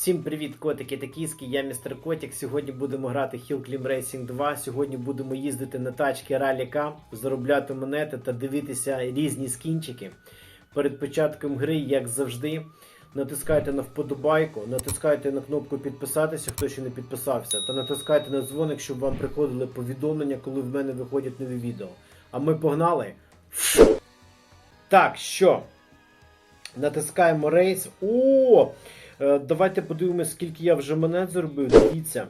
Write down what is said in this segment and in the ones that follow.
Всім привіт, котики та кіски, я містер Котик. Сьогодні будемо грати Hill Climb Racing 2. Сьогодні будемо їздити на тачки Rally Cup, заробляти монети та дивитися різні скінчики. Перед початком гри, як завжди, натискайте на вподобайку, натискайте на кнопку підписатися, хто ще не підписався, та натискайте на дзвоник, щоб вам приходили повідомлення, коли в мене виходять нові відео. А ми погнали. Так, що? Натискаємо рейс. О! Е, Давайте подивимося, скільки я вже монет заробив. Дивіться.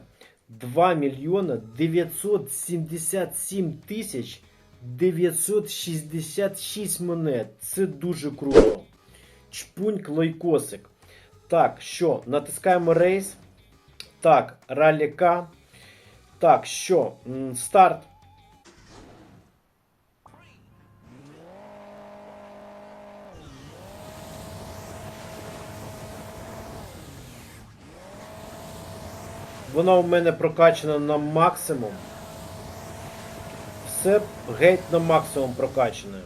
2 мільйона 977 тисяч 966 монет. Це дуже круто. Чпуньк лайкосик. Так, що? Натискаємо рейс. Так, ралі К. Так, що? Старт. Вона у мене прокачана на максимум. Все геть на максимум прокачане.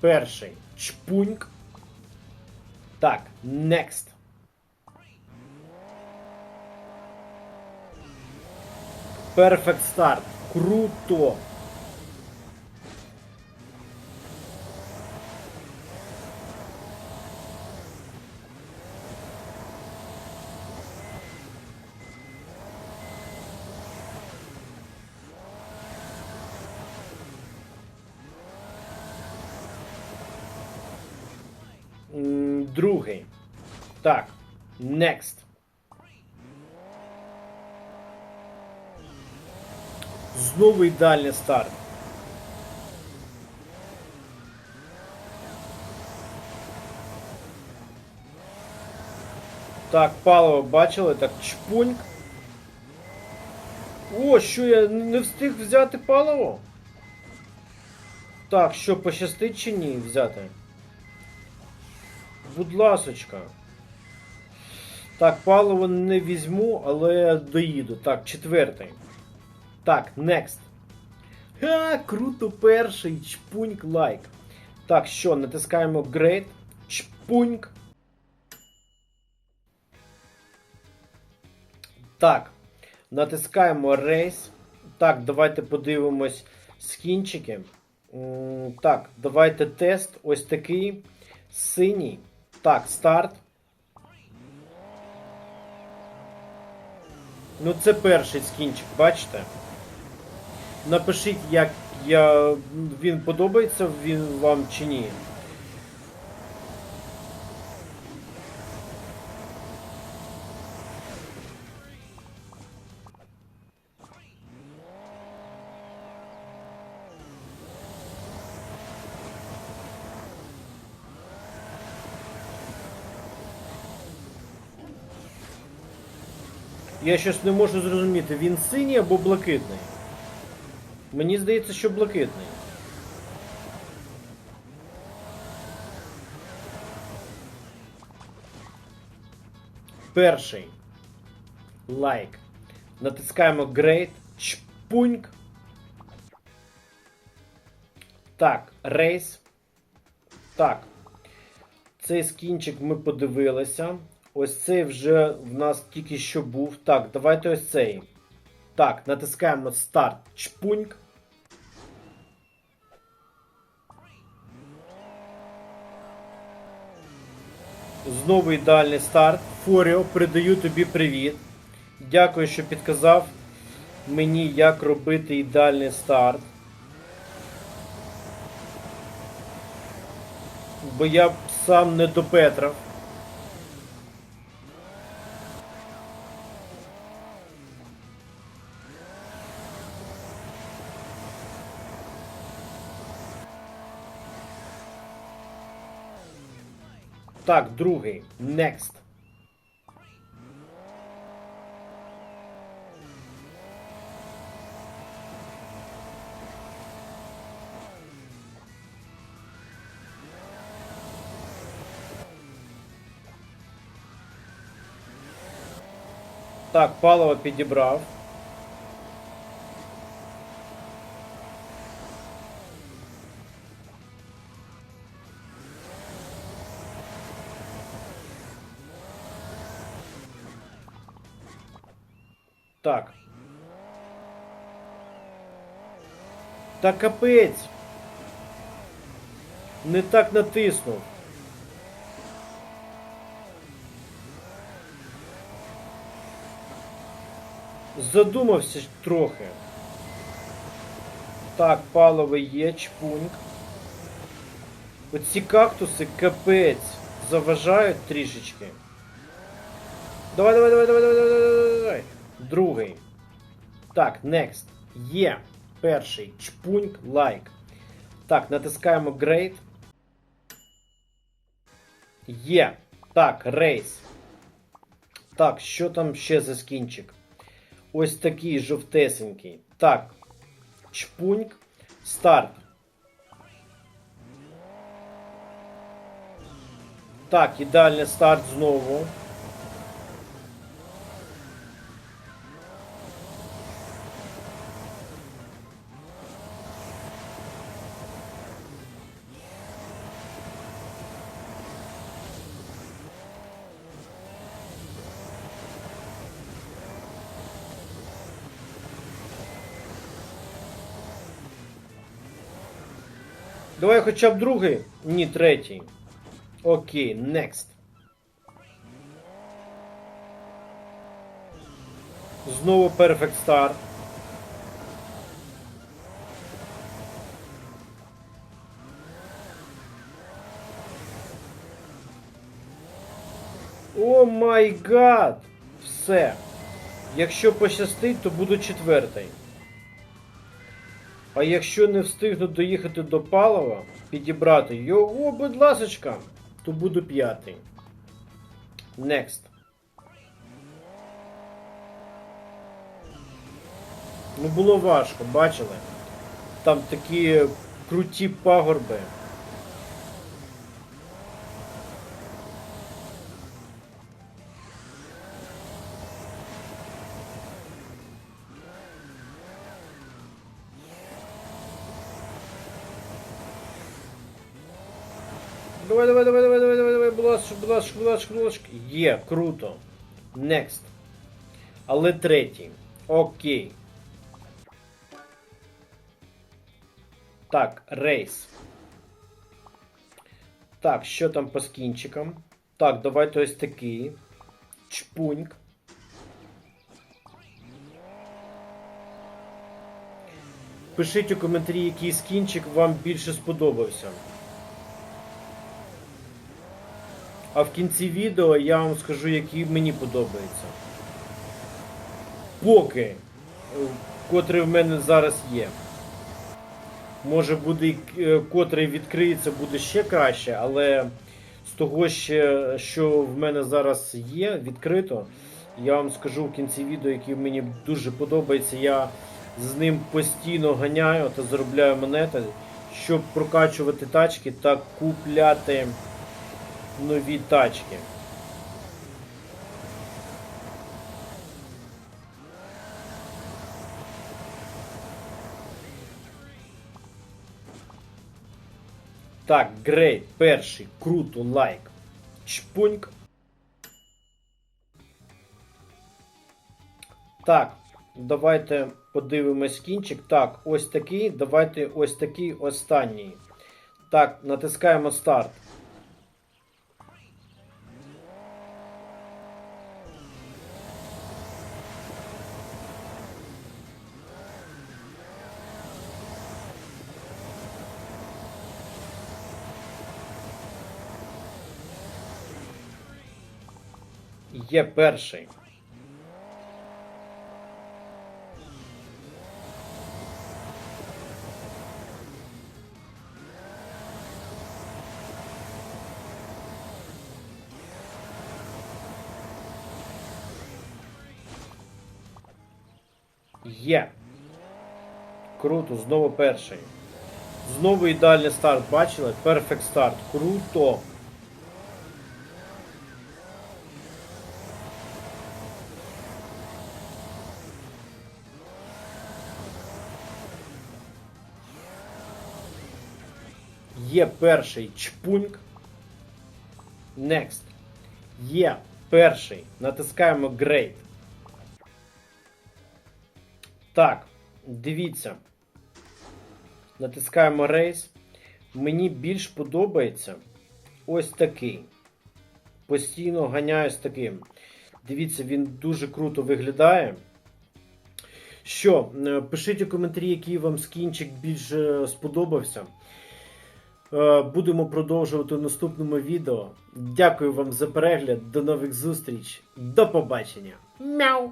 Перший чпуньк. Так, next. Perfect старт. Круто. Другий. Так. Next. Знову ідеальний старт. Так, паливо бачили, так чпуньк. О, що я не встиг взяти паливо? Так, що, пощастить чи ні взяти? Будь ласочка. Так, паливо не візьму, але доїду. Так, четвертий. Так, next. Ха, круто перший. Чпуньк лайк. Так, що, натискаємо Great. Чпуньк. Так. Натискаємо Race. Так, давайте подивимось скінчики. Так, давайте тест. Ось такий. Синій. Так, старт. Ну, це перший скінчик, бачите? Напишіть, як я, він подобається він вам чи ні. Я щось не можу зрозуміти, він синій або блакитний. Мені здається, що блакитний. Перший. Лайк. Натискаємо Great. Чпуньк. Так, рейс. Так. Цей скінчик ми подивилися. Ось цей вже в нас тільки що був. Так, давайте ось цей. Так, натискаємо старт. Чпуньк. Знову ідеальний старт. Форіо, передаю тобі привіт. Дякую, що підказав мені, як робити ідеальний старт. Бо я сам не до Так, другий. Next. Так, паливо підібрав. Так. Та капець. Не так натиснув. Задумався трохи. Так, паливо є, чпуньк. Оці кактуси капець заважають трішечки. Давай, давай, давай, давай, давай, давай, давай. Другий. Так, next. Є. Перший. Чпуньк, лайк. Так, натискаємо Great. Є. Так, рейс. Так, що там ще за скінчик? Ось такий жовтесенький. Так. Чпуньк. Старт. Так, ідеальний старт знову. Давай хоча б другий. Ні, третій. Окей, next. Знову Perfect Start. О май гад! Все. Якщо пощастить, то буду четвертий. А якщо не встигну доїхати до палива, підібрати його, будь ласочка, то буду п'ятий. Next. Ну було важко, бачили? Там такі круті пагорби. Давай, давай, давай, давай, давай, давай, давай, будь ласка, будь ласка. Є, круто. Next. Але третій. Окей. Так, рейс. Так, що там по скінчикам? Так, давайте ось такий. Чпуньк. Пишіть у коментарі, який скінчик вам більше сподобався. А в кінці відео я вам скажу, який мені подобається. Поки, е, котрий в мене зараз є. Може буде е, котрий відкриється, буде ще краще, але з того, що в мене зараз є відкрито, я вам скажу в кінці відео, який мені дуже подобається. Я з ним постійно ганяю та заробляю монети, щоб прокачувати тачки та купляти нові тачки. Так, грейт, перший, круто, лайк. Чпуньк. Так, давайте подивимось кінчик. Так, ось такий. Давайте ось такий останній. Так, натискаємо старт. Є перший. Є. Круто, знову перший. Знову ідеальний старт, бачили? Perfect старт. Круто. Є перший чпуньк. Next. Є перший. Натискаємо Great. Так, дивіться. Натискаємо рейс. Мені більш подобається ось такий. Постійно ганяю з таким. Дивіться, він дуже круто виглядає. Що, пишіть у коментарі, який вам скінчик більш е, сподобався. Е, Будемо продовжувати в наступному відео. Дякую вам за перегляд. До нових зустріч. До побачення. Мяу!